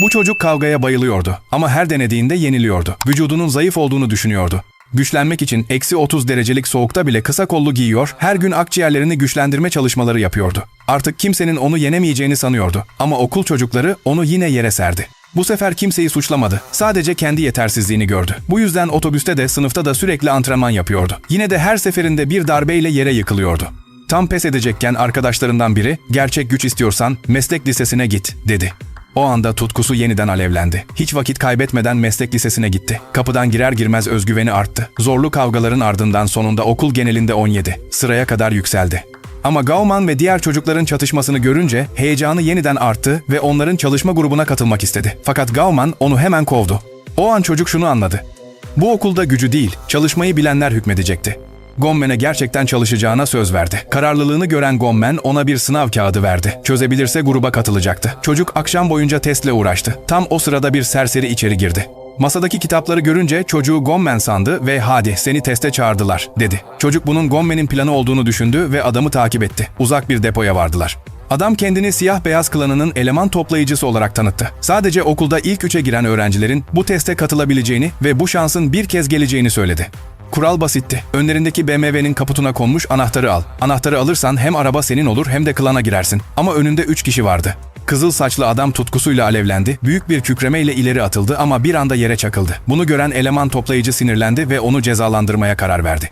Bu çocuk kavgaya bayılıyordu ama her denediğinde yeniliyordu. Vücudunun zayıf olduğunu düşünüyordu. Güçlenmek için eksi 30 derecelik soğukta bile kısa kollu giyiyor, her gün akciğerlerini güçlendirme çalışmaları yapıyordu. Artık kimsenin onu yenemeyeceğini sanıyordu ama okul çocukları onu yine yere serdi. Bu sefer kimseyi suçlamadı. Sadece kendi yetersizliğini gördü. Bu yüzden otobüste de sınıfta da sürekli antrenman yapıyordu. Yine de her seferinde bir darbeyle yere yıkılıyordu. Tam pes edecekken arkadaşlarından biri, gerçek güç istiyorsan meslek lisesine git, dedi. O anda tutkusu yeniden alevlendi. Hiç vakit kaybetmeden meslek lisesine gitti. Kapıdan girer girmez özgüveni arttı. Zorlu kavgaların ardından sonunda okul genelinde 17. Sıraya kadar yükseldi. Ama Gauman ve diğer çocukların çatışmasını görünce heyecanı yeniden arttı ve onların çalışma grubuna katılmak istedi. Fakat Gauman onu hemen kovdu. O an çocuk şunu anladı. Bu okulda gücü değil, çalışmayı bilenler hükmedecekti. Gommen'e gerçekten çalışacağına söz verdi. Kararlılığını gören Gommen ona bir sınav kağıdı verdi. Çözebilirse gruba katılacaktı. Çocuk akşam boyunca testle uğraştı. Tam o sırada bir serseri içeri girdi. Masadaki kitapları görünce çocuğu Gommen sandı ve hadi seni teste çağırdılar dedi. Çocuk bunun Gommen'in planı olduğunu düşündü ve adamı takip etti. Uzak bir depoya vardılar. Adam kendini siyah beyaz klanının eleman toplayıcısı olarak tanıttı. Sadece okulda ilk üçe giren öğrencilerin bu teste katılabileceğini ve bu şansın bir kez geleceğini söyledi. Kural basitti. Önlerindeki BMW'nin kaputuna konmuş anahtarı al. Anahtarı alırsan hem araba senin olur hem de klana girersin. Ama önünde üç kişi vardı. Kızıl saçlı adam tutkusuyla alevlendi, büyük bir kükremeyle ileri atıldı ama bir anda yere çakıldı. Bunu gören eleman toplayıcı sinirlendi ve onu cezalandırmaya karar verdi.